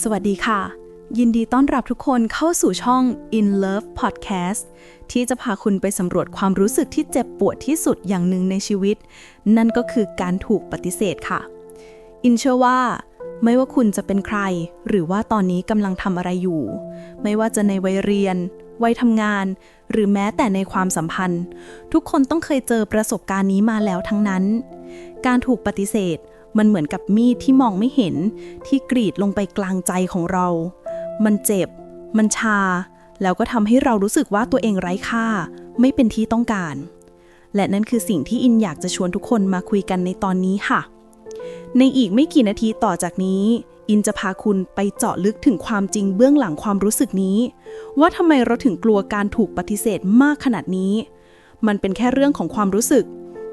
สวัสดีค่ะ ยินดีต้อนรับทุกคนเข้าสู่ช่อง In Love Podcast ที่จะพาคุณไปสำรวจความรู้สึกที่เจ็บปวดที่สุดอย่างหนึ่งในชีวิต นั่นก็คือการถูกปฏิเสธค่ะ อินเชื่อว่า ไม่ว่าคุณจะเป็นใคร หรือว่าตอนนี้กำลังทำอะไรอยู่ ไม่ว่าจะในวัยเรียนวัยทำงาน หรือแม้แต่ในความสัมพันธ์ ทุกคนต้องเคยเจอประสบการณ์นี้มาแล้วทั้งนั้น การถูกปฏิเสธ มันเหมือนกับมีดที่มองไม่เห็นที่กรีดลงไปกลางใจของเรา มันเจ็บ มันชา แล้วก็ทำให้เรารู้สึกว่าตัวเองไร้ค่า ไม่เป็นที่ต้องการ และนั่นคือสิ่งที่อินอยากจะชวนทุกคนมาคุยกันในตอนนี้ค่ะ ในอีกไม่กี่นาทีต่อจากนี้ อินจะพาคุณไปเจาะลึกถึงความจริงเบื้องหลังความรู้สึกนี้ ว่าทำไมเราถึงกลัวการถูกปฏิเสธมากขนาดนี้ มันเป็นแค่เรื่องของความรู้สึก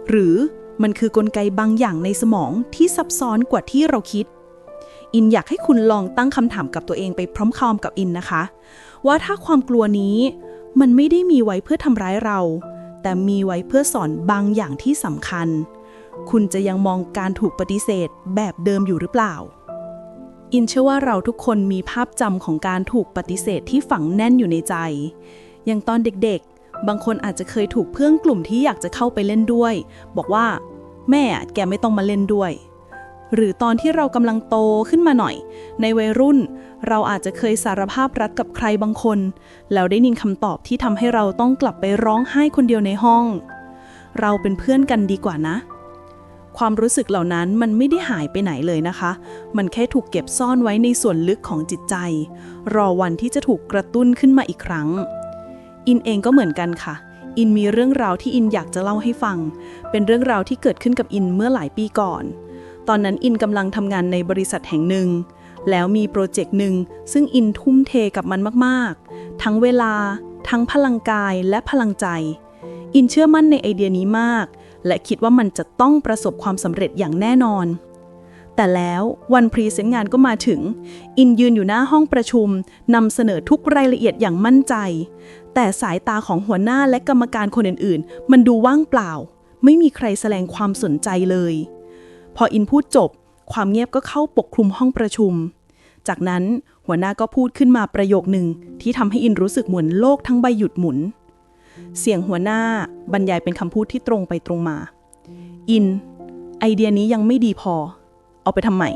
หรือ มันคือกลไกบางอย่างในสมองที่ซับซ้อนกว่าที่เราคิด อินอยากให้คุณลองตั้งคำถามกับตัวเองไปพร้อมๆกับอินนะคะ ว่าถ้าความกลัวนี้ มันไม่ได้มีไว้เพื่อทำร้ายเรา แต่มีไว้เพื่อสอนบางอย่างที่สำคัญ คุณจะยังมองการถูกปฏิเสธแบบเดิมอยู่หรือเปล่า อินเชื่อว่าเราทุกคนมีภาพจำของการถูกปฏิเสธที่ฝังแน่นอยู่ในใจ อย่างตอนเด็กๆบางคนอาจจะเคยถูกเพื่อนกลุ่มที่อยากจะเข้าไปเล่นด้วย บอกว่า แม่แกไม่ต้องมาเล่นด้วย หรือตอนที่เรากำลังโตขึ้นมาหน่อย ในวัยรุ่นเราอาจจะเคยสารภาพรักกับใครบางคน แล้วได้ยินคำตอบที่ทำให้เราต้องกลับไปร้องไห้คนเดียวในห้อง เราเป็นเพื่อนกันดีกว่านะ ความรู้สึกเหล่านั้นมันไม่ได้หายไปไหนเลยนะคะ มันแค่ถูกเก็บซ่อนไว้ในส่วนลึกของจิตใจ รอวันที่จะถูกกระตุ้นขึ้นมาอีกครั้ง อินเองก็เหมือนกันค่ะ อินมีเรื่องราวที่อินอยากจะเล่าให้ฟัง เป็นเรื่องราวที่เกิดขึ้นกับอินเมื่อหลายปีก่อน ตอนนั้นอินกำลังทำงานในบริษัทแห่งหนึ่ง แล้วมีโปรเจกต์หนึ่งซึ่งอินทุ่มเทกับมันมากๆ ทั้งเวลา ทั้งพลังกายและพลังใจ อินเชื่อมั่นในไอเดียนี้มาก และคิดว่ามันจะต้องประสบความสำเร็จอย่างแน่นอน แต่แล้ววันพรีเซนต์งานก็มาถึง อินยืนอยู่หน้าห้องประชุมนำเสนอทุกรายละเอียดอย่างมั่นใจ แต่สายตาของหัวหน้าและกรรมการคนอื่นๆ มันดูว่างเปล่า ไม่มีใครแสดงความสนใจเลย พออินพูดจบ ความเงียบก็เข้าปกคลุมห้องประชุม จากนั้นหัวหน้าก็พูดขึ้นมาประโยคหนึ่งที่ทำให้อินรู้สึกเหมือนโลกทั้งใบหยุดหมุน เสียงหัวหน้าบรรยายเป็นคำพูดที่ตรงไปตรงมา อิน ไอเดียนี้ยังไม่ดีพอ เอาไปทำใหม่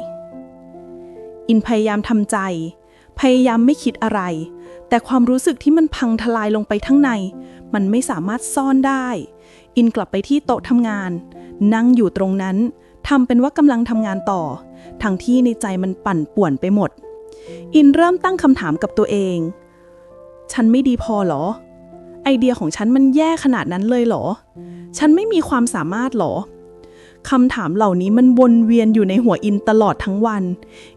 อินพยายามทำใจ พยายามไม่คิดอะไร แต่ความรู้สึกที่มันพังทลายลงไปทั้งใน มันไม่สามารถซ่อนได้ อินกลับไปที่โต๊ะทำงาน นั่งอยู่ตรงนั้นทำเป็นว่ากำลังทำงานต่อ ทั้งที่ในใจมันปั่นป่วนไปหมด อินเริ่มตั้งคำถามกับตัวเอง ฉันไม่ดีพอหรอ ไอเดียของฉันมันแย่ขนาดนั้นเลยเหรอ ฉันไม่มีความสามารถหรอคำถามเหล่านี้มันวนเวียนอยู่ในหัวอินตลอดทั้งวัน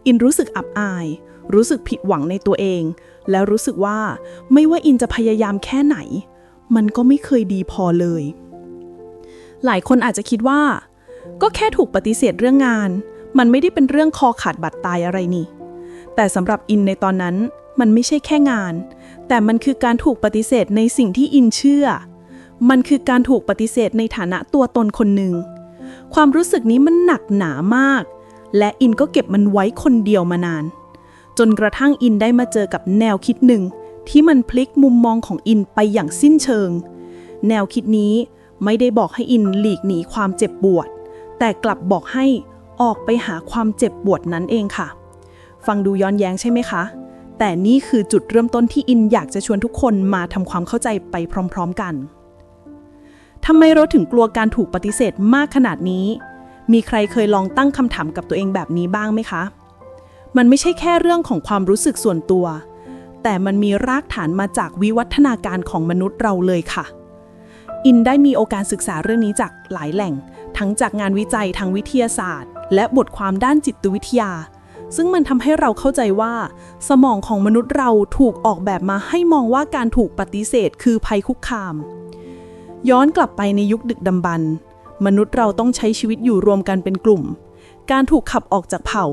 อินรู้สึกอับอาย รู้สึกผิดหวังในตัวเอง แล้วรู้สึกว่าไม่ว่าอินจะพยายามแค่ไหน มันก็ไม่เคยดีพอเลย หลายคนอาจจะคิดว่า ก็แค่ถูกปฏิเสธเรื่องงาน มันไม่ได้เป็นเรื่องคอขาดบัตรตายอะไรนี่ แต่สำหรับอินในตอนนั้นมันไม่ใช่แค่งาน แต่มันคือการถูกปฏิเสธในสิ่งที่อินเชื่อ มันคือการถูกปฏิเสธในฐานะตัวตนคนหนึ่ง ความรู้สึกนี้มันหนักหนามาก และอินก็เก็บมันไว้คนเดียวมานาน จนกระทั่งอินได้มาเจอกับแนวคิดหนึ่ง ที่มันพลิกมุมมองของอินไปอย่างสิ้นเชิง แนวคิดนี้ไม่ได้บอกให้อินหลีกหนีความเจ็บปวด แต่กลับบอกให้ออกไปหาความเจ็บปวดนั้นเองค่ะ ฟังดูย้อนแย้งใช่ไหมคะ แต่นี่คือจุดเริ่มต้นที่อินอยากจะชวนทุกคนมาทำความเข้าใจไปพร้อม ๆกันทำไมเราถึงกลัวการถูกปฏิเสธมากขนาดนี้ มีใครเคยลองตั้งคำถามกับตัวเองแบบนี้บ้างไหมคะ มันไม่ใช่แค่เรื่องของความรู้สึกส่วนตัว แต่มันมีรากฐานมาจากวิวัฒนาการของมนุษย์เราเลยค่ะ อินได้มีโอกาสศึกษาเรื่องนี้จากหลายแหล่ง ทั้งจากงานวิจัยทางวิทยาศาสตร์ และบทความด้านจิตวิทยา ซึ่งมันทำให้เราเข้าใจว่า สมองของมนุษย์เราถูกออกแบบมาให้มองว่าการถูกปฏิเสธ คือภัยคุกคาม ย้อนกลับไปในยุคดึกดำบรรพ์มนุษย์เราต้องใช้ชีวิตอยู่รวมกันเป็นกลุ่ม การถูกขับออกจากเผ่า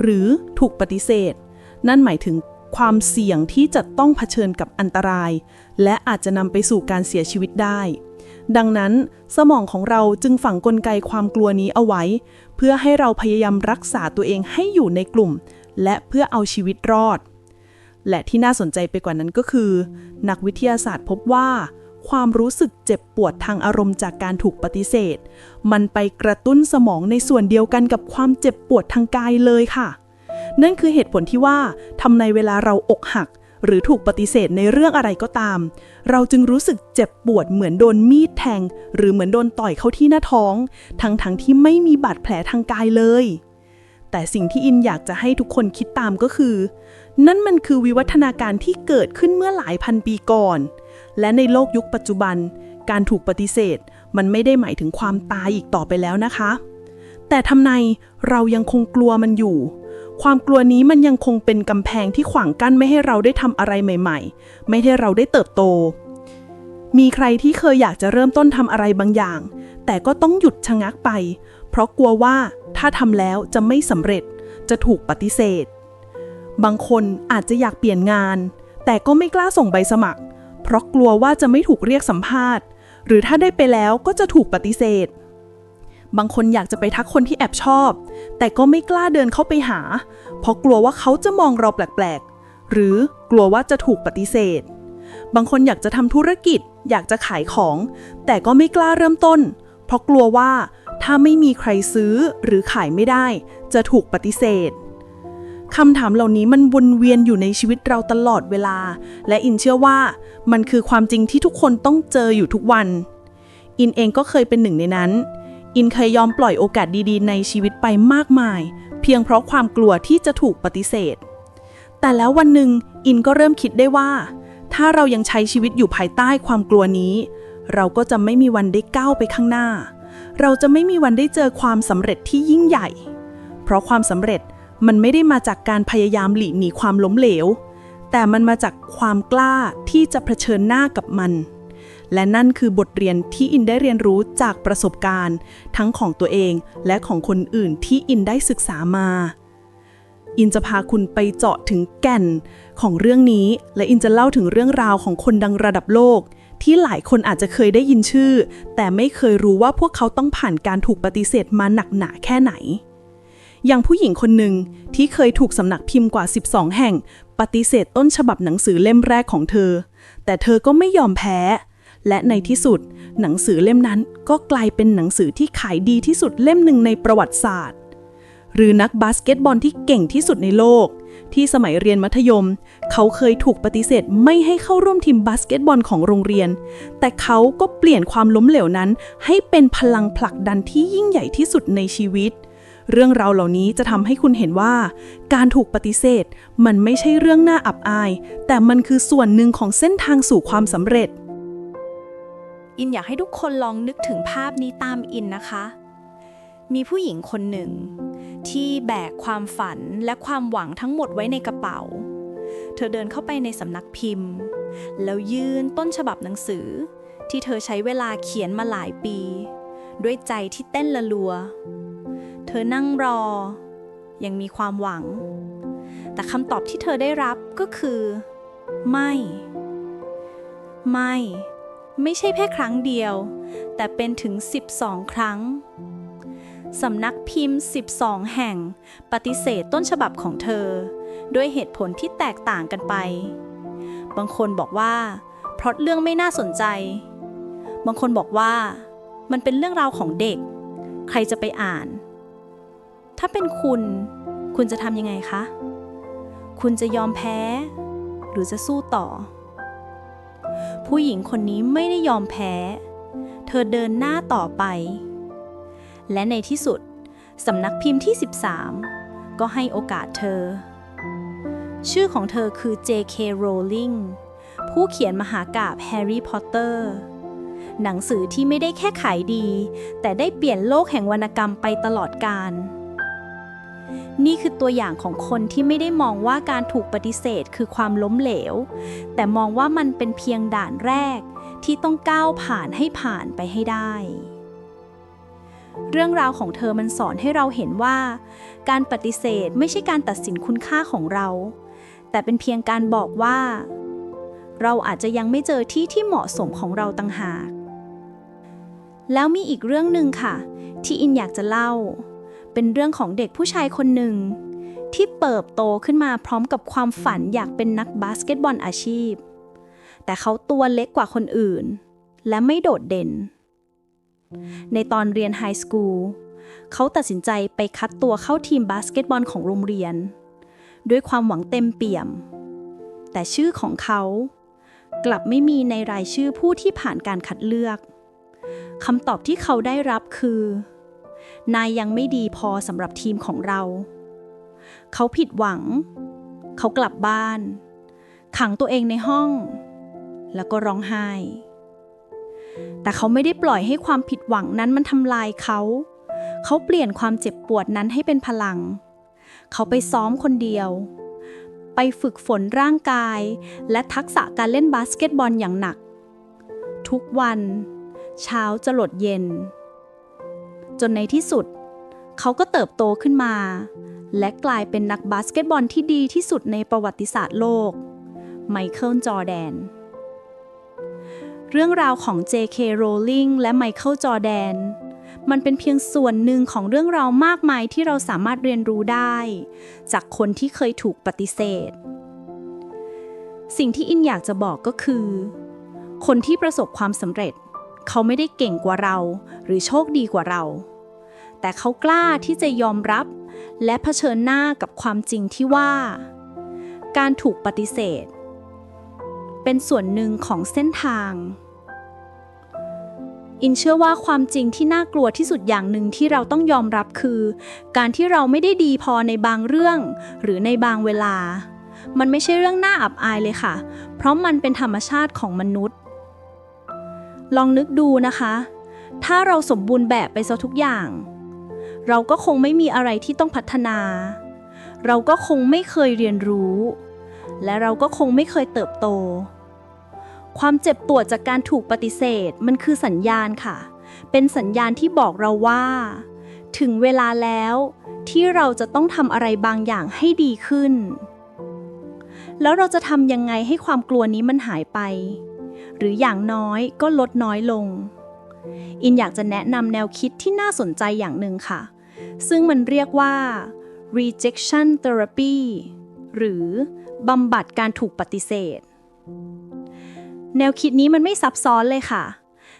หรือถูกปฏิเสธ นั่นหมายถึงความเสี่ยงที่จะต้องเผชิญกับอันตราย และอาจจะนำไปสู่การเสียชีวิตได้ ดังนั้นสมองของเราจึงฝังกลไกความกลัวนี้เอาไว้ เพื่อให้เราพยายามรักษาตัวเองให้อยู่ในกลุ่ม และเพื่อเอาชีวิตรอด และที่น่าสนใจไปกว่านั้นก็คือ นักวิทยาศาสตร์พบว่า ความรู้สึกเจ็บปวดทางอารมณ์จากการถูกปฏิเสธ มันไปกระตุ้นสมองในส่วนเดียวกันกับความเจ็บปวดทางกายเลยค่ะ นั่นคือเหตุผลที่ว่าทำในเวลาเราอกหัก หรือถูกปฏิเสธในเรื่องอะไรก็ตาม เราจึงรู้สึกเจ็บปวดเหมือนโดนมีดแทง หรือเหมือนโดนต่อยเข้าที่หน้าท้อง ทั้งๆทที่ไม่มีบาดแผลทางกายเลย แต่สิ่งที่อินอยากจะให้ทุกคนคิดตามก็คือ นั่นมันคือวิวัฒนาการที่เกิดขึ้นเมื่อหลายพันปีก่อน และในโลกยุคปัจจุบัน การถูกปฏิเสธ มันไม่ได้หมายถึงความตายอีกต่อไปแล้วนะคะ แต่ทำไมเรายังคงกลัวมันอยู่ ความกลัวนี้มันยังคงเป็นกำแพงที่ขวางกั้นไม่ให้เราได้ทำอะไรใหม่ ๆ ไม่ให้เราได้เติบโต มีใครที่เคยอยากจะเริ่มต้นทำอะไรบางอย่าง แต่ก็ต้องหยุดชะงักไป เพราะกลัวว่าถ้าทำแล้วจะไม่สำเร็จ จะถูกปฏิเสธ บางคนอาจจะอยากเปลี่ยนงาน แต่ก็ไม่กล้าส่งใบสมัคร เพราะกลัวว่าจะไม่ถูกเรียกสัมภาษณ์ หรือถ้าได้ไปแล้วก็จะถูกปฏิเสธ บางคนอยากจะไปทักคนที่แอบชอบ แต่ก็ไม่กล้าเดินเข้าไปหา เพราะกลัวว่าเขาจะมองเราแปลกๆ หรือกลัวว่าจะถูกปฏิเสธ บางคนอยากจะทำธุรกิจ อยากจะขายของ แต่ก็ไม่กล้าเริ่มต้น เพราะกลัวว่าถ้าไม่มีใครซื้อหรือขายไม่ได้ จะถูกปฏิเสธ คำถามเหล่านี้มันวนเวียนอยู่ในชีวิตเราตลอดเวลา และอินเชื่อว่ามันคือความจริงที่ทุกคนต้องเจออยู่ทุกวัน อินเองก็เคยเป็นหนึ่งในนั้น อินเคยยอมปล่อยโอกาสดีๆ ในชีวิตไปมากมาย เพียงเพราะความกลัวที่จะถูกปฏิเสธ แต่แล้ววันหนึ่งอินก็เริ่มคิดได้ว่า ถ้าเรายังใช้ชีวิตอยู่ภายใต้ความกลัวนี้ เราก็จะไม่มีวันได้ก้าวไปข้างหน้า เราจะไม่มีวันได้เจอความสำเร็จที่ยิ่งใหญ่ เพราะความสำเร็จ มันไม่ได้มาจากการพยายามหลีกหนีความล้มเหลว แต่มันมาจากความกล้าที่จะเผชิญหน้ากับมัน และนั่นคือบทเรียนที่อินได้เรียนรู้จากประสบการณ์ ทั้งของตัวเองและของคนอื่นที่อินได้ศึกษามา อินจะพาคุณไปเจาะถึงแก่นของเรื่องนี้ และอินจะเล่าถึงเรื่องราวของคนดังระดับโลกที่หลายคนอาจจะเคยได้ยินชื่อ แต่ไม่เคยรู้ว่าพวกเขาต้องผ่านการถูกปฏิเสธมาหนักหนาแค่ไหน อย่างผู้หญิงคนหนึ่งที่เคยถูกสำนักพิมพ์กว่า 12 แห่ง ปฏิเสธต้นฉบับหนังสือเล่มแรกของเธอ แต่เธอก็ไม่ยอมแพ้ และในที่สุด หนังสือเล่มนั้นก็กลายเป็นหนังสือที่ขายดีที่สุดเล่มหนึ่งในประวัติศาสตร์ หรือนักบาสเกตบอลที่เก่งที่สุดในโลก ที่สมัยเรียนมัธยม เขาเคยถูกปฏิเสธไม่ให้เข้าร่วมทีมบาสเกตบอลของโรงเรียน แต่เขาก็เปลี่ยนความล้มเหลวนั้น ให้เป็นพลังผลักดันที่ยิ่งใหญ่ที่สุดในชีวิต เรื่องราวเหล่านี้จะทำให้คุณเห็นว่า การถูกปฏิเสธ มันไม่ใช่เรื่องน่าอับอาย แต่มันคือส่วนหนึ่งของเส้นทางสู่ความสำเร็จ อินอยากให้ทุกคนลองนึกถึงภาพนี้ตามอินนะคะ มีผู้หญิงคนหนึ่ง ที่แบกความฝันและความหวังทั้งหมดไว้ในกระเป๋า เธอเดินเข้าไปในสำนักพิมพ์ แล้วยื่นต้นฉบับหนังสือ ที่เธอใช้เวลาเขียนมาหลายปี ด้วยใจที่เต้นละลัว ธอนั่งรอ ยังมีความหวัง แต่คำตอบที่เธอได้รับก็คือ ไม่ ไม่ ไม่ใช่แค่ครั้งเดียว แต่เป็นถึง 12 ครั้งสำนักพิมพ์ 12 แห่ง ปฏิเสธต้นฉบับของเธอ ด้วยเหตุผลที่แตกต่างกันไป บางคนบอกว่า เพราะเรื่องไม่น่าสนใจ บางคนบอกว่า มันเป็นเรื่องราวของเด็ก ใครจะไปอ่าน ถ้าเป็นคุณ คุณจะทำยังไงคะ คุณจะยอมแพ้ หรือจะสู้ต่อ ผู้หญิงคนนี้ไม่ได้ยอมแพ้ เธอเดินหน้าต่อไป และในที่สุดสำนักพิมพ์ที่ 13 ก็ให้โอกาสเธอ ชื่อของเธอคือ J.K. Rowling ผู้เขียนมหากาบแฮร์รี่พอตเตอร์ หนังสือที่ไม่ได้แค่ขายดี แต่ได้เปลี่ยนโลกแห่งวรรณกรรมไปตลอดกาล นี่คือตัวอย่างของคนที่ไม่ได้มองว่าการถูกปฏิเสธคือความล้มเหลว แต่มองว่ามันเป็นเพียงด่านแรกที่ต้องก้าวผ่านให้ผ่านไปให้ได้ เรื่องราวของเธอมันสอนให้เราเห็นว่า การปฏิเสธไม่ใช่การตัดสินคุณค่าของเรา แต่เป็นเพียงการบอกว่า เราอาจจะยังไม่เจอที่ที่เหมาะสมของเราต่างหาก แล้วมีอีกเรื่องหนึ่งค่ะ ที่อินอยากจะเล่า เป็นเรื่องของเด็กผู้ชายคนหนึ่ง ที่เติบโตขึ้นมาพร้อมกับความฝันอยากเป็นนักบาสเกตบอลอาชีพ แต่เขาตัวเล็กกว่าคนอื่น และไม่โดดเด่น ในตอนเรียนไฮสคูลเขาตัดสินใจไปคัดตัวเข้าทีมบาสเกตบอลของโรงเรียน ด้วยความหวังเต็มเปี่ยม แต่ชื่อของเขากลับไม่มีในรายชื่อผู้ที่ผ่านการคัดเลือกคำตอบที่เขาได้รับคือ นายยังไม่ดีพอสำหรับทีมของเรา เขาผิดหวัง เขากลับบ้าน ขังตัวเองในห้อง แล้วก็ร้องไห้ แต่เขาไม่ได้ปล่อยให้ความผิดหวังนั้นมันทำลายเขา เขาเปลี่ยนความเจ็บปวดนั้นให้เป็นพลัง เขาไปซ้อมคนเดียว ไปฝึกฝนร่างกาย และทักษะการเล่นบาสเกตบอลอย่างหนัก ทุกวัน เช้าจะหลดเย็น จนในที่สุด เขาก็เติบโตขึ้นมา และกลายเป็นนักบาสเกตบอลที่ดีที่สุดในประวัติศาสตร์โลก ไมเคิลจอแดน เรื่องราวของ J.K. Rowling และไมเคิลจอแดนมันเป็นเพียงส่วนหนึ่งของเรื่องราวมากมายที่เราสามารถเรียนรู้ได้ จากคนที่เคยถูกปฏิเสธ สิ่งที่อินอยากจะบอกก็คือ คนที่ประสบความสำเร็จ เขาไม่ได้เก่งกว่าเรา หรือโชคดีกว่าเรา แต่เขากล้าที่จะยอมรับ และเผชิญหน้ากับความจริงที่ว่า การถูกปฏิเสธ เป็นส่วนหนึ่งของเส้นทาง อินเชื่อว่าความจริงที่น่ากลัวที่สุดอย่างหนึ่งที่เราต้องยอมรับคือ การที่เราไม่ได้ดีพอในบางเรื่อง หรือในบางเวลา มันไม่ใช่เรื่องน่าอับอายเลยค่ะ เพราะมันเป็นธรรมชาติของมนุษย์ ลองนึกดูนะคะ ถ้าเราสมบูรณ์แบบไปซะทุกอย่าง เราก็คงไม่มีอะไรที่ต้องพัฒนา เราก็คงไม่เคยเรียนรู้ และเราก็คงไม่เคยเติบโต ความเจ็บปวดจากการถูกปฏิเสธมันคือสัญญาณค่ะ เป็นสัญญาณที่บอกเราว่า ถึงเวลาแล้วที่เราจะต้องทำอะไรบางอย่างให้ดีขึ้น แล้วเราจะทำยังไงให้ความกลัวนี้มันหายไป หรืออย่างน้อยก็ลดน้อยลง อินอยากจะแนะนำแนวคิดที่น่าสนใจอย่างหนึ่งค่ะ ซึ่งมันเรียกว่า rejection therapy หรือบำบัดการถูกปฏิเสธ แนวคิดนี้มันไม่ซับซ้อนเลยค่ะ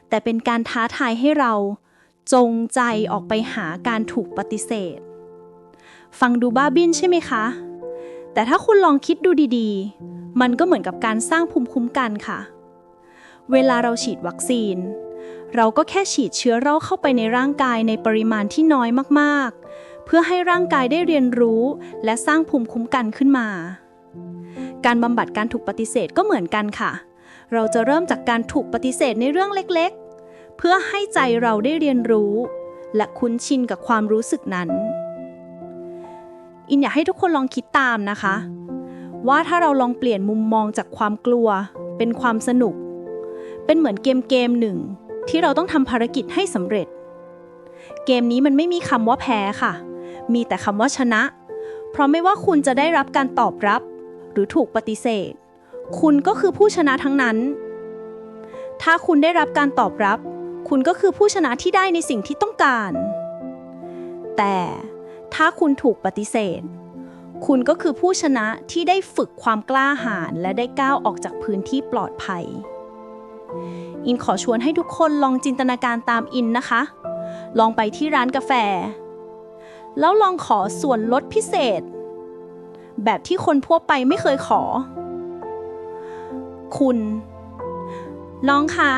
แต่เป็นการท้าทายให้เราจงใจออกไปหาการถูกปฏิเสธ ฟังดูบ้าบินใช่ไหมคะ แต่ถ้าคุณลองคิดดูดีๆ มันก็เหมือนกับการสร้างภูมิคุ้มกันค่ะ เวลาเราฉีดวัคซีน เราก็แค่ฉีดเชื้อโรคเข้าไปในร่างกายในปริมาณที่น้อยมากๆ เพื่อให้ร่างกายได้เรียนรู้ และสร้างภูมิคุ้มกันขึ้นมา การบำบัดการถูกปฏิเสธก็เหมือนกันค่ะ เราจะเริ่มจากการถูกปฏิเสธในเรื่องเล็กๆ เพื่อให้ใจเราได้เรียนรู้ และคุ้นชินกับความรู้สึกนั้น อินอยากให้ทุกคนลองคิดตามนะคะ ว่าถ้าเราลองเปลี่ยนมุมมองจากความกลัว เป็นความสนุก เป็นเหมือนเกมเกมหนึ่ง ที่เราต้องทำภารกิจให้สำเร็จ เกมนี้มันไม่มีคำว่าแพ้ค่ะ มีแต่คำว่าชนะ เพราะไม่ว่าคุณจะได้รับการตอบรับ หรือถูกปฏิเสธ คุณก็คือผู้ชนะทั้งนั้น ถ้าคุณได้รับการตอบรับ คุณก็คือผู้ชนะที่ได้ในสิ่งที่ต้องการ แต่ถ้าคุณถูกปฏิเสธ คุณก็คือผู้ชนะที่ได้ฝึกความกล้าหาญและได้ก้าวออกจากพื้นที่ปลอดภัย อินขอชวนให้ทุกคนลองจินตนาการตามอินนะคะ ลองไปที่ร้านกาแฟ แล้วลองขอส่วนลดพิเศษ แบบที่คนทั่วไปไม่เคยขอ คุณน้องคะ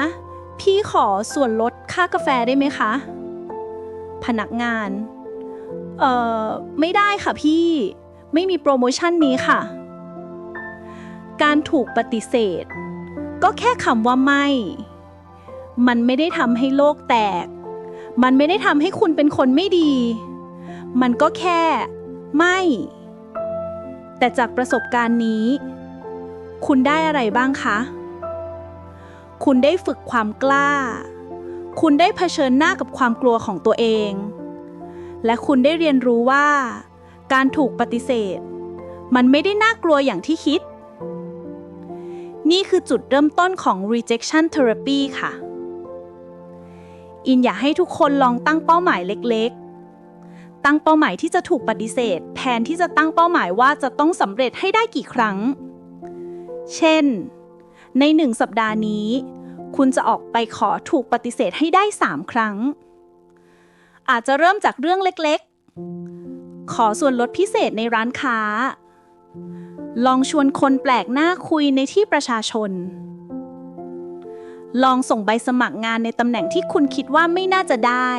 พี่ขอส่วนลดค่ากาแฟได้ไหมคะ พนักงาน เอ่อ ไม่ได้ค่ะพี่ ไม่มีโปรโมชั่นนี้ค่ะ การถูกปฏิเสธ ก็แค่คำว่าไม่ มันไม่ได้ทำให้โลกแตก มันไม่ได้ทำให้คุณเป็นคนไม่ดี มันก็แค่ไม่ แต่จากประสบการณ์นี้ คุณได้อะไรบ้างคะ คุณได้ฝึกความกล้า คุณได้เผชิญหน้ากับความกลัวของตัวเอง และคุณได้เรียนรู้ว่า การถูกปฏิเสธ มันไม่ได้น่ากลัวอย่างที่คิด นี่คือจุดเริ่มต้นของ rejection therapy ค่ะ อินอยากให้ทุกคนลองตั้งเป้าหมายเล็กๆ ตั้งเป้าหมายที่จะถูกปฏิเสธ แทนที่จะตั้งเป้าหมายว่าจะต้องสำเร็จให้ได้กี่ครั้ง เช่น ในหนึ่งสัปดาห์นี้ คุณจะออกไปขอถูกปฏิเสธให้ได้ 3 ครั้ง อาจจะเริ่มจากเรื่องเล็กๆ ขอส่วนลดพิเศษในร้านค้า ลองชวนคนแปลกหน้าคุยในที่ประชาชน ลองส่งใบสมัครงานในตำแหน่งที่คุณคิดว่าไม่น่าจะได้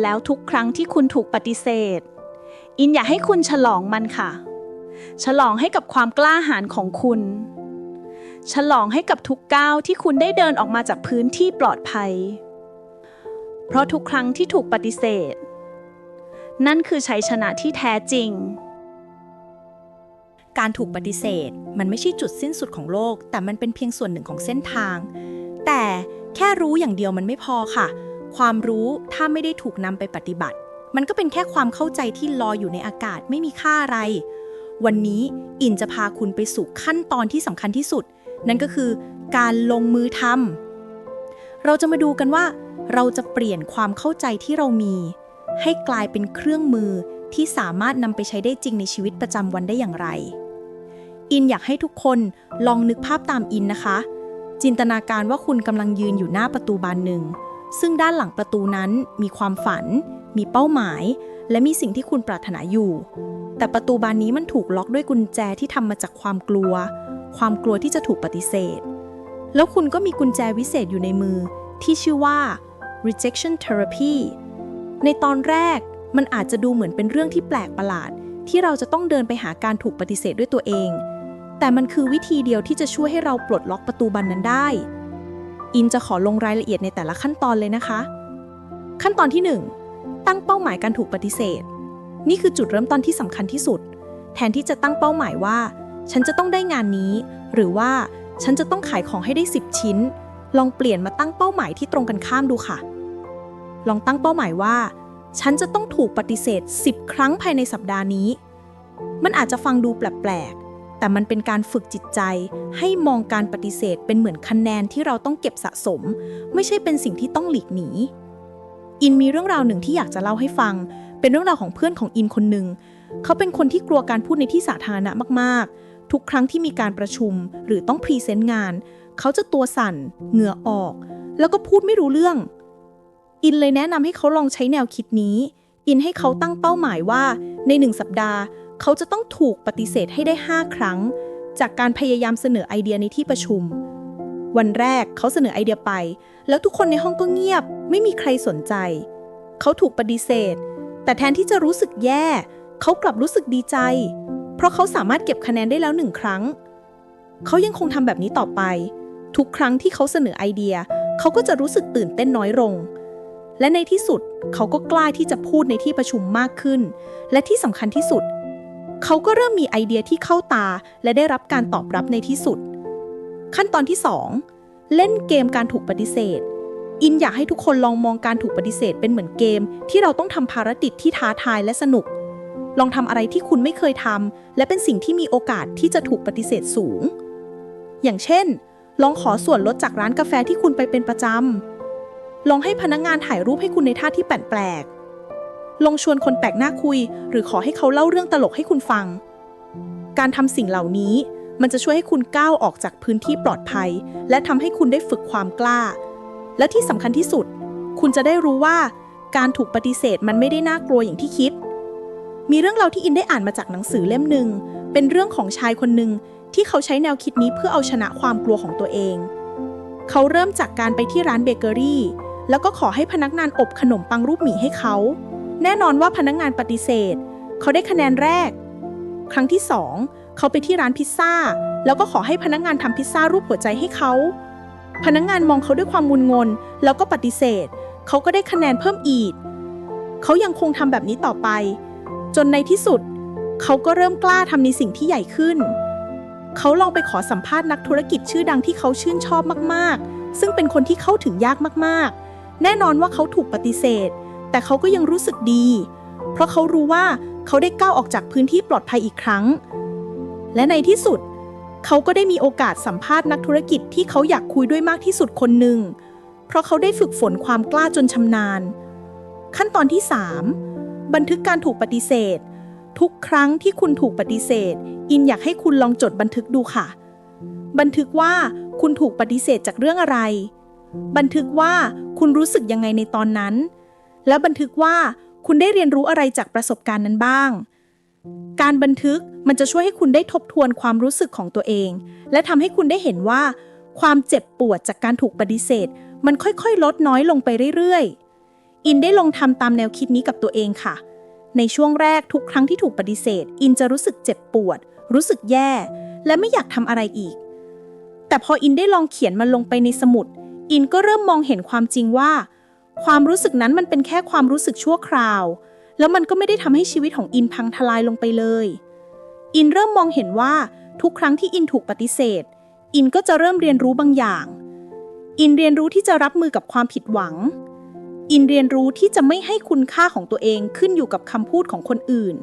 แล้วทุกครั้งที่คุณถูกปฏิเสธ อินอยากให้คุณฉลองมันค่ะ ฉลองให้กับความกล้าหาญของคุณ ฉลองให้กับทุกก้าวที่คุณได้เดินออกมาจากพื้นที่ปลอดภัย เพราะทุกครั้งที่ถูกปฏิเสธ นั่นคือชัยชนะที่แท้จริง การถูกปฏิเสธ มันไม่ใช่จุดสิ้นสุดของโลก แต่มันเป็นเพียงส่วนหนึ่งของเส้นทาง แต่แค่รู้อย่างเดียวมันไม่พอค่ะ ความรู้ถ้าไม่ได้ถูกนำไปปฏิบัติ มันก็เป็นแค่ความเข้าใจที่ลอยอยู่ในอากาศไม่มีค่าอะไร วันนี้อินจะพาคุณไปสู่ขั้นตอนที่สำคัญที่สุด นั่นก็คือการลงมือทำเราจะมาดูกันว่า เราจะเปลี่ยนความเข้าใจที่เรามี ให้กลายเป็นเครื่องมือที่สามารถนำไปใช้ได้จริงในชีวิตประจำวันได้อย่างไร อินอยากให้ทุกคนลองนึกภาพตามอินนะคะ จินตนาการว่าคุณกำลังยืนอยู่หน้าประตูบานหนึ่ง ซึ่งด้านหลังประตูนั้นมีความฝัน มีเป้าหมาย และมีสิ่งที่คุณปรารถนาอยู่ แต่ประตูบานนี้มันถูกล็อกด้วยกุญแจที่ทำมาจากความกลัว ความกลัวที่จะถูกปฏิเสธ แล้วคุณก็มีกุญแจวิเศษอยู่ในมือ ที่ชื่อว่า rejection therapy ในตอนแรกมันอาจจะดูเหมือนเป็นเรื่องที่แปลกประหลาด ที่เราจะต้องเดินไปหาการถูกปฏิเสธด้วยตัวเอง แต่มันคือวิธีเดียวที่จะช่วยให้เราปลดล็อกประตูบานนั้นได้ อินจะขอลงรายละเอียดในแต่ละขั้นตอนเลยนะคะ ขั้นตอนที่ 1 ตั้งเป้าหมายการถูกปฏิเสธ นี่คือจุดเริ่มต้นที่สำคัญที่สุด แทนที่จะตั้งเป้าหมายว่า ฉันจะต้องได้งานนี้ หรือว่าฉันจะต้องขายของให้ได้ 10 ชิ้น ลองเปลี่ยนมาตั้งเป้าหมายที่ตรงกันข้ามดูค่ะ ลองตั้งเป้าหมายว่า ฉันจะต้องถูกปฏิเสธ 10 ครั้งภายในสัปดาห์นี้ มันอาจจะฟังดูแปลก แต่มันเป็นการฝึกจิตใจ ให้มองการปฏิเสธเป็นเหมือนคะแนนที่เราต้องเก็บสะสม ไม่ใช่เป็นสิ่งที่ต้องหลีกหนี อินมีเรื่องราวหนึ่งที่อยากจะเล่าให้ฟัง เป็นเรื่องราวของเพื่อนของอินคนหนึ่ง เขาเป็นคนที่กลัวการพูดในที่สาธารณะมากๆ ทุกครั้งที่มีการประชุมหรือต้องพรีเซนต์งาน เขาจะตัวสั่น เหงื่อออก แล้วก็พูดไม่รู้เรื่อง อินเลยแนะนำให้เขาลองใช้แนวคิดนี้ อินให้เขาตั้งเป้าหมายว่าในหนึ่งสัปดาห์ เขาจะต้องถูกปฏิเสธให้ได้ 5 ครั้ง จากการพยายามเสนอไอเดียในที่ประชุม วันแรกเขาเสนอไอเดียไป แล้วทุกคนในห้องก็เงียบ ไม่มีใครสนใจ เขาถูกปฏิเสธ แต่แทนที่จะรู้สึกแย่ เขากลับรู้สึกดีใจ เพราะเขาสามารถเก็บคะแนนได้แล้วหนึ่งครั้ง เขายังคงทำแบบนี้ต่อไป ทุกครั้งที่เขาเสนอไอเดีย เขาก็จะรู้สึกตื่นเต้นน้อยลงและในที่สุดเขาก็กล้าที่จะพูดในที่ประชุมมากขึ้น และที่สำคัญที่สุด เขาก็เริ่มมีไอเดียที่เข้าตาและได้รับการตอบรับในที่สุด ขั้นตอนที่ 2 เล่นเกมการถูกปฏิเสธ อินอยากให้ทุกคนลองมองการถูกปฏิเสธเป็นเหมือนเกม ที่เราต้องทำภารกิจที่ท้าทายและสนุก ลองทำอะไรที่คุณไม่เคยทำและเป็นสิ่งที่มีโอกาสที่จะถูกปฏิเสธสูง อย่างเช่น ลองขอส่วนลดจากร้านกาแฟที่คุณไปเป็นประจำลองให้พนักงงานถ่ายรูปให้คุณในท่าที่แปลก ลงชวนคนแปลกหน้าคุย หรือขอให้เขาเล่าเรื่องตลกให้คุณฟัง การทำสิ่งเหล่านี้มันจะช่วยให้คุณก้าวออกจากพื้นที่ปลอดภัย และทำให้คุณได้ฝึกความกล้า และที่สำคัญที่สุด คุณจะได้รู้ว่าการถูกปฏิเสธมันไม่ได้น่ากลัวอย่างที่คิด มีเรื่องเราที่อินได้อ่านมาจากหนังสือเล่มหนึ่ง เป็นเรื่องของชายคนหนึ่งที่เขาใช้แนวคิดนี้เพื่อเอาชนะความกลัวของตัวเอง เขาเริ่มจากการไปที่ร้านเบเกอรี่ แล้วก็ขอให้พนักงานอบขนมปังรูปหมีให้เขา แน่นอนว่าพนักงานปฏิเสธ เขาได้คะแนนแรก ครั้งที่สองเขาไปที่ร้านพิซซ่า แล้วก็ขอให้พนักงานทำพิซซ่ารูปหัวใจให้เขา พนักงานมองเขาด้วยความงุนงน แล้วก็ปฏิเสธ เขาก็ได้คะแนนเพิ่มอีก เขายังคงทำแบบนี้ต่อไป จนในที่สุด เขาก็เริ่มกล้าทำในสิ่งที่ใหญ่ขึ้น เขาลองไปขอสัมภาษณ์นักธุรกิจชื่อดังที่เขาชื่นชอบมากๆ ซึ่งเป็นคนที่เข้าถึงยากมากๆ แน่นอนว่าเขาถูกปฏิเสธ แต่เขาก็ยังรู้สึกดี เพราะเขารู้ว่าเขาได้ก้าวออกจากพื้นที่ปลอดภัยอีกครั้ง และในที่สุด เขาก็ได้มีโอกาสสัมภาษณ์นักธุรกิจที่เขาอยากคุยด้วยมากที่สุดคนหนึ่ง เพราะเขาได้ฝึกฝนความกล้าจนชำนาญ ขั้นตอนที่ 3 บันทึกการถูกปฏิเสธ ทุกครั้งที่คุณถูกปฏิเสธ อินอยากให้คุณลองจดบันทึกดูค่ะ บันทึกว่าคุณถูกปฏิเสธจากเรื่องอะไร บันทึกว่าคุณรู้สึกยังไงในตอนนั้น แล้วบันทึกว่าคุณได้เรียนรู้อะไรจากประสบการณ์นั้นบ้าง การบันทึกมันจะช่วยให้คุณได้ทบทวนความรู้สึกของตัวเอง และทำให้คุณได้เห็นว่า ความเจ็บปวดจากการถูกปฏิเสธ มันค่อยๆ ลดน้อยลงไปเรื่อยๆ อินได้ลองทำตามแนวคิดนี้กับตัวเองค่ะ ในช่วงแรกทุกครั้งที่ถูกปฏิเสธ อินจะรู้สึกเจ็บปวด รู้สึกแย่ และไม่อยากทำอะไรอีก แต่พออินได้ลองเขียนมันลงไปในสมุด อินก็เริ่มมองเห็นความจริงว่า ความรู้สึกนั้นมันเป็นแค่ความรู้สึกชั่วคราว แล้วมันก็ไม่ได้ทำให้ชีวิตของอินพังทลายลงไปเลย อินเริ่มมองเห็นว่าทุกครั้งที่อินถูกปฏิเสธ อินก็จะเริ่มเรียนรู้บางอย่าง อินเรียนรู้ที่จะรับมือกับความผิดหวัง อินเรียนรู้ที่จะไม่ให้คุณค่าของตัวเองขึ้นอยู่กับคำพูดของคนอื่น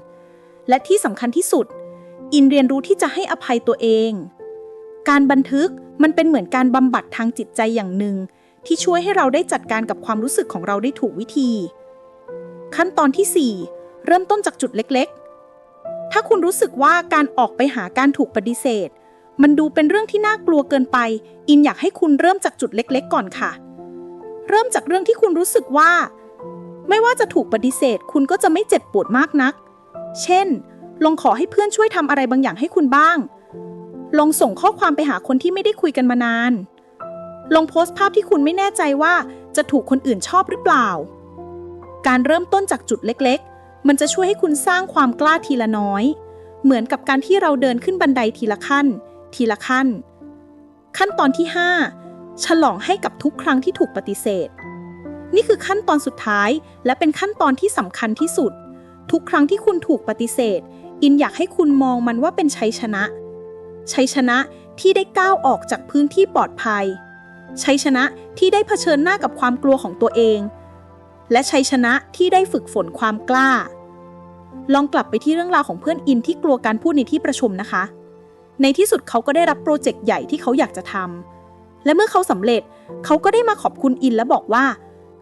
และที่สำคัญที่สุด อินเรียนรู้ที่จะให้อภัยตัวเอง การบันทึกมันเป็นเหมือนการบำบัดทางจิตใจอย่างหนึ่ง ที่ช่วยให้เราได้จัดการกับความรู้สึกของเราได้ถูกวิธี ขั้นตอนที่ 4 เริ่มต้นจากจุดเล็กๆ ถ้าคุณรู้สึกว่าการออกไปหาการถูกปฏิเสธ มันดูเป็นเรื่องที่น่ากลัวเกินไป อินอยากให้คุณเริ่มจากจุดเล็ก ๆ ก่อนค่ะ เริ่มจากเรื่องที่คุณรู้สึกว่า ไม่ว่าจะถูกปฏิเสธ คุณก็จะไม่เจ็บปวดมากนัก เช่น ลองขอให้เพื่อนช่วยทำอะไรบางอย่างให้คุณบ้าง ลองส่งข้อความไปหาคนที่ไม่ได้คุยกันมานาน ลงโพสต์ภาพที่คุณไม่แน่ใจว่าจะถูกคนอื่นชอบหรือเปล่า การเริ่มต้นจากจุดเล็กๆ มันจะช่วยให้คุณสร้างความกล้าทีละน้อย เหมือนกับการที่เราเดินขึ้นบันไดทีละขั้น ทีละขั้น ขั้นตอนที่ 5 ฉลองให้กับทุกครั้งที่ถูกปฏิเสธ นี่คือขั้นตอนสุดท้าย และเป็นขั้นตอนที่สำคัญที่สุด ทุกครั้งที่คุณถูกปฏิเสธ อินอยากให้คุณมองมันว่าเป็นชัยชนะ ชัยชนะที่ได้ก้าวออกจากพื้นที่ปลอดภัย ชัยชนะที่ได้เผชิญหน้ากับความกลัวของตัวเอง และชัยชนะที่ได้ฝึกฝนความกล้า ลองกลับไปที่เรื่องราวของเพื่อนอินที่กลัวการพูดในที่ประชุมนะคะ ในที่สุดเขาก็ได้รับโปรเจกต์ใหญ่ที่เขาอยากจะทำและเมื่อเขาสำเร็จเขาก็ได้มาขอบคุณอินและบอกว่า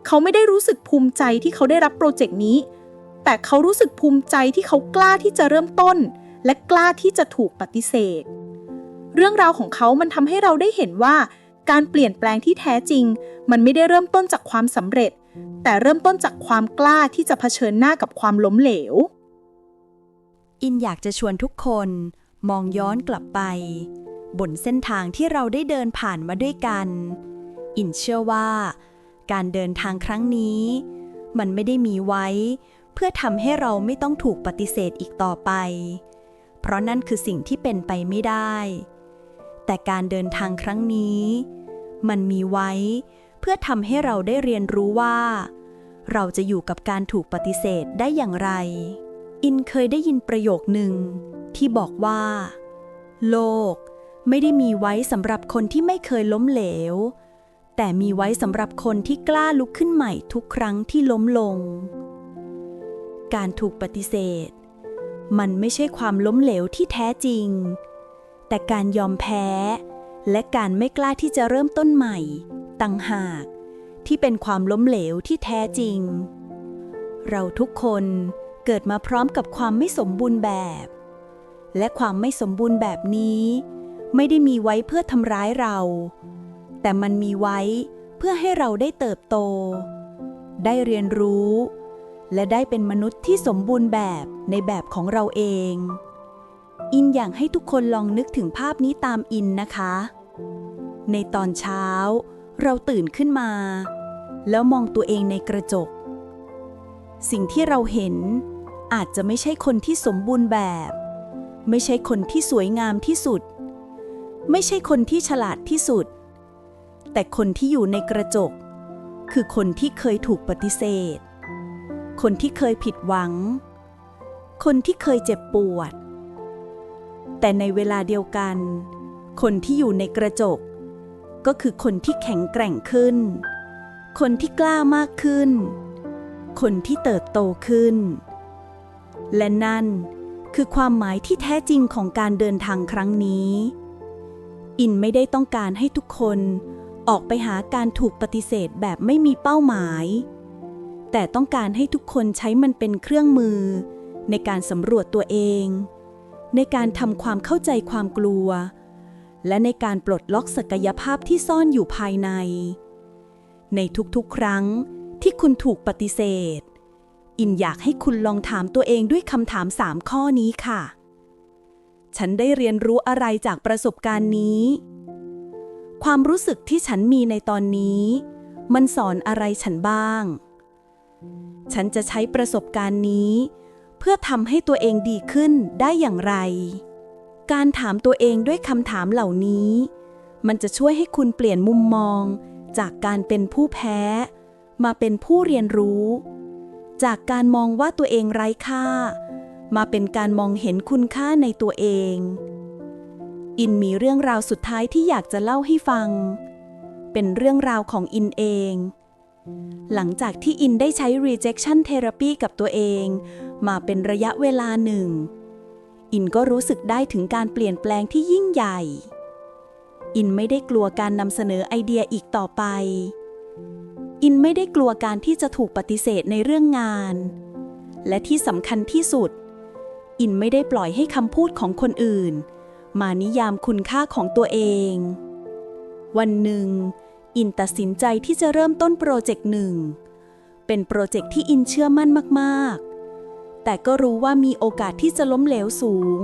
เขาไม่ได้รู้สึกภูมิใจที่เขาได้รับโปรเจกต์นี้ แต่เขารู้สึกภูมิใจที่เขากล้าที่จะเริ่มต้น และกล้าที่จะถูกปฏิเสธ เรื่องราวของเขามันทำให้เราได้เห็นว่า การเปลี่ยนแปลงที่แท้จริง มันไม่ได้เริ่มต้นจากความสำเร็จ แต่เริ่มต้นจากความกล้าที่จะเผชิญหน้ากับความล้มเหลว อินอยากจะชวนทุกคนมองย้อนกลับไป บนเส้นทางที่เราได้เดินผ่านมาด้วยกัน อินเชื่อว่า การเดินทางครั้งนี้ มันไม่ได้มีไว้ เพื่อทำให้เราไม่ต้องถูกปฏิเสธอีกต่อไป เพราะนั่นคือสิ่งที่เป็นไปไม่ได้ แต่การเดินทางครั้งนี้ มันมีไว้ เพื่อทำให้เราได้เรียนรู้ว่า เราจะอยู่กับการถูกปฏิเสธได้อย่างไร อินเคยได้ยินประโยคหนึ่งที่บอกว่า โลกไม่ได้มีไว้สำหรับคนที่ไม่เคยล้มเหลว แต่มีไว้สำหรับคนที่กล้าลุกขึ้นใหม่ทุกครั้งที่ล้มลง การถูกปฏิเสธ มันไม่ใช่ความล้มเหลวที่แท้จริง แต่การยอมแพ้ และการไม่กล้าที่จะเริ่มต้นใหม่ต่างหาก ที่เป็นความล้มเหลวที่แท้จริง เราทุกคนเกิดมาพร้อมกับความไม่สมบูรณ์แบบ และความไม่สมบูรณ์แบบนี้ ไม่ได้มีไว้เพื่อทำร้ายเรา แต่มันมีไว้เพื่อให้เราได้เติบโต ได้เรียนรู้ และได้เป็นมนุษย์ที่สมบูรณ์แบบในแบบของเราเอง อินอยากให้ทุกคนลองนึกถึงภาพนี้ตามอินนะคะ ในตอนเช้า เราตื่นขึ้นมา แล้วมองตัวเองในกระจก สิ่งที่เราเห็นอาจจะไม่ใช่คนที่สมบูรณ์แบบ ไม่ใช่คนที่สวยงามที่สุด ไม่ใช่คนที่ฉลาดที่สุด แต่คนที่อยู่ในกระจก คือคนที่เคยถูกปฏิเสธ คนที่เคยผิดหวัง คนที่เคยเจ็บปวด แต่ในเวลาเดียวกัน คนที่อยู่ในกระจก ก็คือคนที่แข็งแกร่งขึ้น คนที่กล้ามากขึ้น คนที่เติบโตขึ้น และนั่นคือความหมายที่แท้จริงของการเดินทางครั้งนี้ อินไม่ได้ต้องการให้ทุกคนออกไปหาการถูกปฏิเสธแบบไม่มีเป้าหมาย แต่ต้องการให้ทุกคนใช้มันเป็นเครื่องมือในการสำรวจตัวเอง ในการทำความเข้าใจความกลัว และในการปลดล็อกศักยภาพที่ซ่อนอยู่ภายใน ในทุกๆ ครั้งที่คุณถูกปฏิเสธ อินอยากให้คุณลองถามตัวเองด้วยคำถามสามข้อนี้ค่ะ ฉันได้เรียนรู้อะไรจากประสบการณ์นี้ ความรู้สึกที่ฉันมีในตอนนี้ มันสอนอะไรฉันบ้าง ฉันจะใช้ประสบการณ์นี้ เพื่อทำให้ตัวเองดีขึ้นได้อย่างไร การถามตัวเองด้วยคำถามเหล่านี้ มันจะช่วยให้คุณเปลี่ยนมุมมอง จากการเป็นผู้แพ้ มาเป็นผู้เรียนรู้ จากการมองว่าตัวเองไร้ค่า มาเป็นการมองเห็นคุณค่าในตัวเอง อินมีเรื่องราวสุดท้ายที่อยากจะเล่าให้ฟัง เป็นเรื่องราวของอินเอง หลังจากที่อินได้ใช้ rejection therapy กับตัวเอง มาเป็นระยะเวลาหนึ่ง อินก็รู้สึกได้ถึงการเปลี่ยนแปลงที่ยิ่งใหญ่ อินไม่ได้กลัวการนำเสนอไอเดียอีกต่อไป อินไม่ได้กลัวการที่จะถูกปฏิเสธในเรื่องงาน และที่สำคัญที่สุด อินไม่ได้ปล่อยให้คำพูดของคนอื่น มานิยามคุณค่าของตัวเอง วันหนึ่ง อินตัดสินใจที่จะเริ่มต้นโปรเจกต์หนึ่งเป็นโปรเจกต์ที่อินเชื่อมั่นมาก ๆ แต่ก็รู้ว่ามีโอกาสที่จะล้มเหลวสูง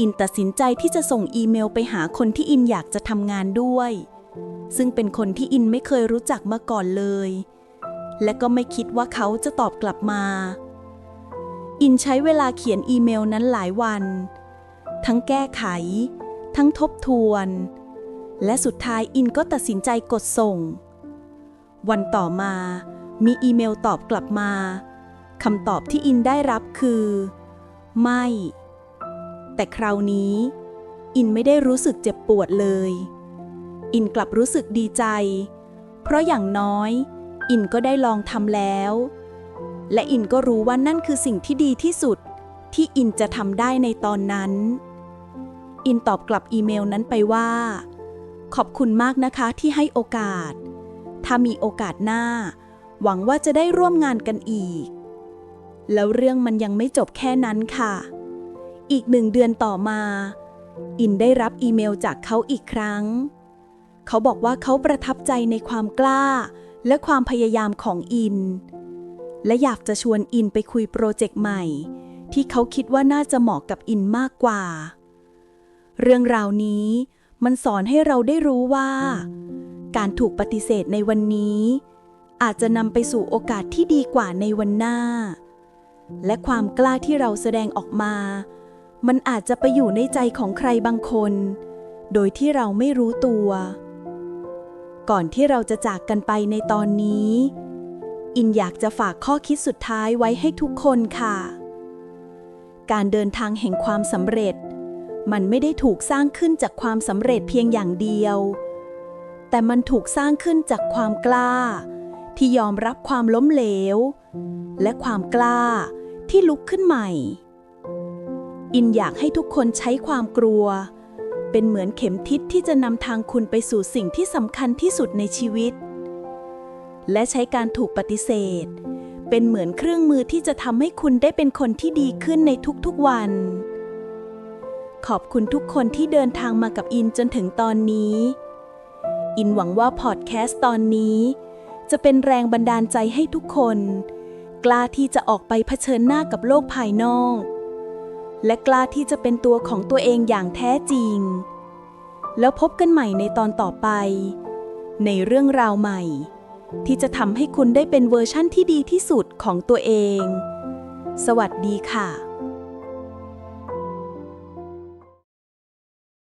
อินตัดสินใจที่จะส่งอีเมลไปหาคนที่อินอยากจะทำงานด้วย ซึ่งเป็นคนที่อินไม่เคยรู้จักมาก่อนเลย และก็ไม่คิดว่าเขาจะตอบกลับมา อินใช้เวลาเขียนอีเมลนั้นหลายวัน ทั้งแก้ไข ทั้งทบทวน และสุดท้ายอินก็ตัดสินใจกดส่ง วันต่อมามีอีเมลตอบกลับมา คำตอบที่อินได้รับคือ ไม่ แต่คราวนี้ อินไม่ได้รู้สึกเจ็บปวดเลย อินกลับรู้สึกดีใจ เพราะอย่างน้อย อินก็ได้ลองทำแล้ว และอินก็รู้ว่านั่นคือสิ่งที่ดีที่สุดที่อินจะทำได้ในตอนนั้น อินตอบกลับอีเมลนั้นไปว่า ขอบคุณมากนะคะที่ให้โอกาส ถ้ามีโอกาสหน้า หวังว่าจะได้ร่วมงานกันอีก แล้วเรื่องมันยังไม่จบแค่นั้นค่ะ อีกหนึ่งเดือนต่อมา อินได้รับอีเมลจากเขาอีกครั้ง เขาบอกว่าเขาประทับใจในความกล้า และความพยายามของอิน และอยากจะชวนอินไปคุยโปรเจกต์ใหม่ ที่เขาคิดว่าน่าจะเหมาะกับอินมากกว่า เรื่องราวนี้มันสอนให้เราได้รู้ว่า การถูกปฏิเสธในวันนี้ อาจจะนำไปสู่โอกาสที่ดีกว่าในวันหน้า และความกล้าที่เราแสดงออกมา มันอาจจะไปอยู่ในใจของใครบางคน โดยที่เราไม่รู้ตัว ก่อนที่เราจะจากกันไปในตอนนี้ อินอยากจะฝากข้อคิดสุดท้ายไว้ให้ทุกคนค่ะ การเดินทางแห่งความสำเร็จ มันไม่ได้ถูกสร้างขึ้นจากความสำเร็จเพียงอย่างเดียว แต่มันถูกสร้างขึ้นจากความกล้าที่ยอมรับความล้มเหลว และความกล้า ที่ลุกขึ้นใหม่ อินอยากให้ทุกคนใช้ความกลัว เป็นเหมือนเข็มทิศที่จะนำทางคุณไปสู่สิ่งที่สำคัญที่สุดในชีวิต และใช้การถูกปฏิเสธ เป็นเหมือนเครื่องมือที่จะทำให้คุณได้เป็นคนที่ดีขึ้นในทุกๆวัน ขอบคุณทุกคนที่เดินทางมากับอินจนถึงตอนนี้ อินหวังว่าพอดแคสต์ตอนนี้จะเป็นแรงบันดาลใจให้ทุกคน กล้าที่จะออกไปเผชิญหน้ากับโลกภายนอก และกล้าที่จะเป็นตัวของตัวเองอย่างแท้จริง แล้วพบกันใหม่ในตอนต่อไป ในเรื่องราวใหม่ ที่จะทำให้คุณได้เป็นเวอร์ชั่นที่ดีที่สุดของตัวเอง สวัสดีค่ะ